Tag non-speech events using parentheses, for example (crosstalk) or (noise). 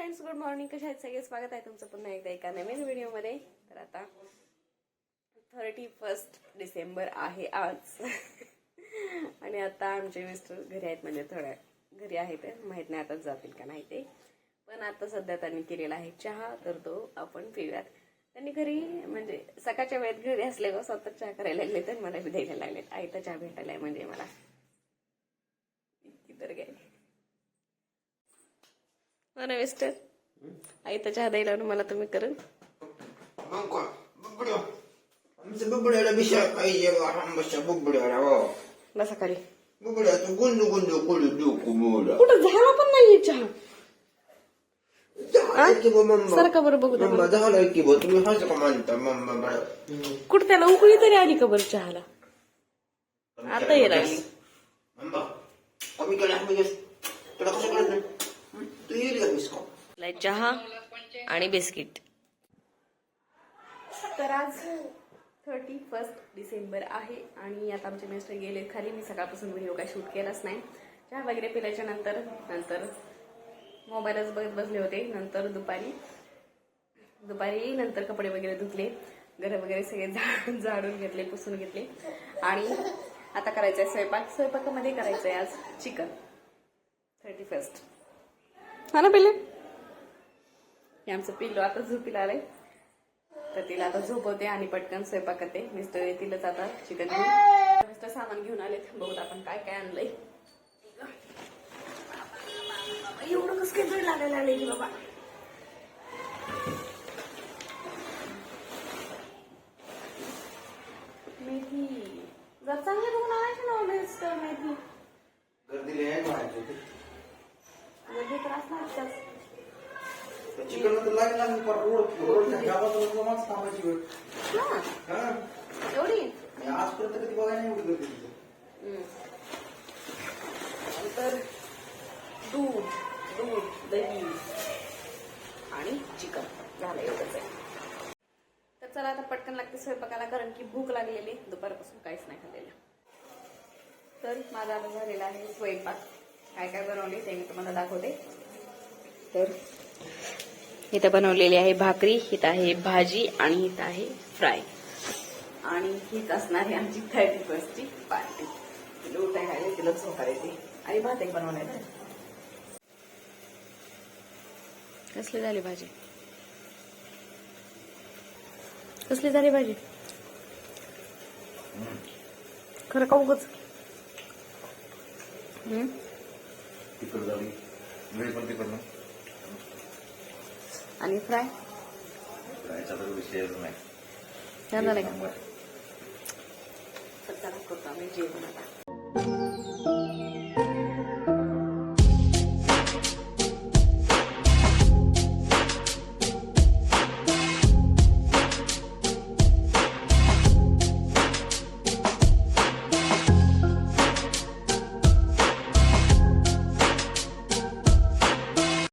Friends good morning कशा आहेत सगळे? स्वागत आहे तुमचं पुन्हा एकदा एका नवीन व्हिडिओमध्ये. तर आता थर्टी फर्स्ट डिसेंबर आहे आज. (laughs) आणि आता आमचे मिस्टर घरी आहेत म्हणजे थोड्या घरी आहेत. माहीत नाही आता जातील का नाही ते. पण आता सध्या त्यांनी केलेला आहे चहा तर तो आपण पिऊयात. त्यांनी घरी म्हणजे सकाळच्या वेळेत घरी असल्यावर स्वतः चहा करायला लागले तर मला बी द्यायला लागलेत. आई तर चहा भेटायला आहे म्हणजे मला इतकी तर काय हो ना मिस्टर आई तर चहा द्यायला ना मला तुम्ही करून. मग काय बुबड्या आमच्या बुबड्याला विषय पाहिजे बा आंबाच्या बुबड्याला हो. बसा खाली. बुबड्या तू गुंडू गुंडू कुलू डोकू मोडा. कुठं? झाला पण नाहीये चहा सारखा बरं बघू मम्मा झालं की तुम्ही हसं का म्हणता मम्मा बरं कुठं त्याला उकळी तरी आली का बरं चहाला? आता ये लागली मम्मा कमी केला आम्ही गॅस तुला कसं कळत नाही? हं? आहे चहा आणि बिस्किट. तर आज थर्टी फर्स्ट डिसेंबर आहे आणि आता आमचे मिस्टर गेले. खाली मी सकाळपासून व्हिडिओ काय शूट केलाच नाही. चहा वगैरे पिल्याच्या नंतर नंतर मोबाईलच बघत बसले होते. नंतर दुपारी दुपारी नंतर कपडे वगैरे धुतले. घर वगैरे सगळे झा झाडून घेतले पुसून घेतले. आणि आता करायचं आहे स्वयंपाक. स्वयंपाकामध्ये करायचं आहे आज चिकन. थर्टी फर्स्ट हा ना पहिले हे आमचं पिल्लू आता झोपीला आलंय. तर तिला आता झोपवते आणि पटकन स्वयंपाक करते. मिस्टर येतीलच आता चिकन मिस्टर सामान घेऊन आलेत. बघूत आपण काय काय आणलंय. एवढं कसं काय लागायला लागले की बाबा. मेथी. जर चांगले बघून आणायचे ना मिस्टर मेथी. गर्दी त्रास नाही चिकन तर लागेल लागेल पर रोड रोडच्या गावात माणूस थांबायची वेळ. हा, एवढी? आजपर्यंत कधी बघायला नाही एवढी गर्दी तिथे. नंतर दूध दूध दही आणि चिकन. झालं एवढंच आहे. तर चला आता पटकन लागते स्वयंपाकाला कारण की भूक लागलेली. दुपारपासून काहीच नाही खाल्लेलं. तर माझा आता झालेला आहे स्वयंपाक. काय काय बनवले ते मी तुम्हाला दाखवते. तर इथं बनवलेली आहे भाकरी हित आहे भाजी आणि हित आहे फ्राय. आणि हीच असणार आहे आमची थर्टी फर्स्टची पार्टी तिला उठाय खायला तिला झोपायची आणि भात एक बनवण्यात कसली झाली भाजी? कसली झाली भाजी? खरं का उगच? तिकड झाली. वेळ पण तिकडनं आणि फ्राय? जायचा तर विषयच नाही. झालं नाही करतो आम्ही जेवण आता.